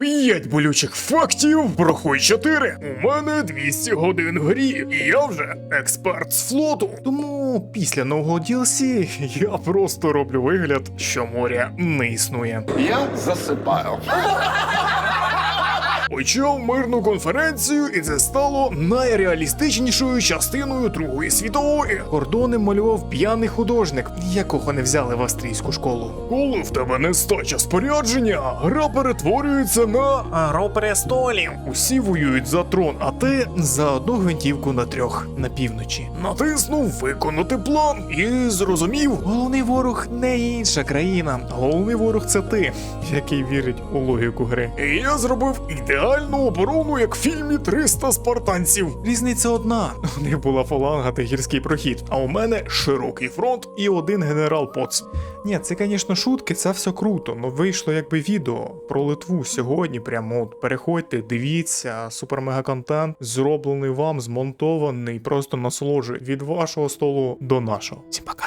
П'ять болючих фактів про Хой 4. У мене 200 годин грі, і я вже експерт з флоту. Тому після нового DLC я просто роблю вигляд, що моря не існує. Я засипаю. Почав мирну конференцію, і це стало найреалістичнішою частиною Другої світової. Кордони малював п'яний художник, якого не взяли в австрійську школу. Коли в тебе нестача спорядження, гра перетворюється на Гру престолів. Усі воюють за трон, а ти за одну гвинтівку на трьох на півночі. Натиснув виконати план і зрозумів. Головний ворог не інша країна. Головний ворог це ти, який вірить у логіку гри. І я зробив ідеальну оборону, як в фільмі 300 спартанців. Різниця одна: у них була фаланга та гірський прохід, а у мене широкий фронт і один генерал Поц. Ні, це, звісно, шутки, це все круто. Ну вийшло якби відео про Литву сьогодні. Прямо от переходьте, дивіться, супер-мега контент зроблений вам, змонтований, просто насолоджує від вашого столу до нашого. Всім пока.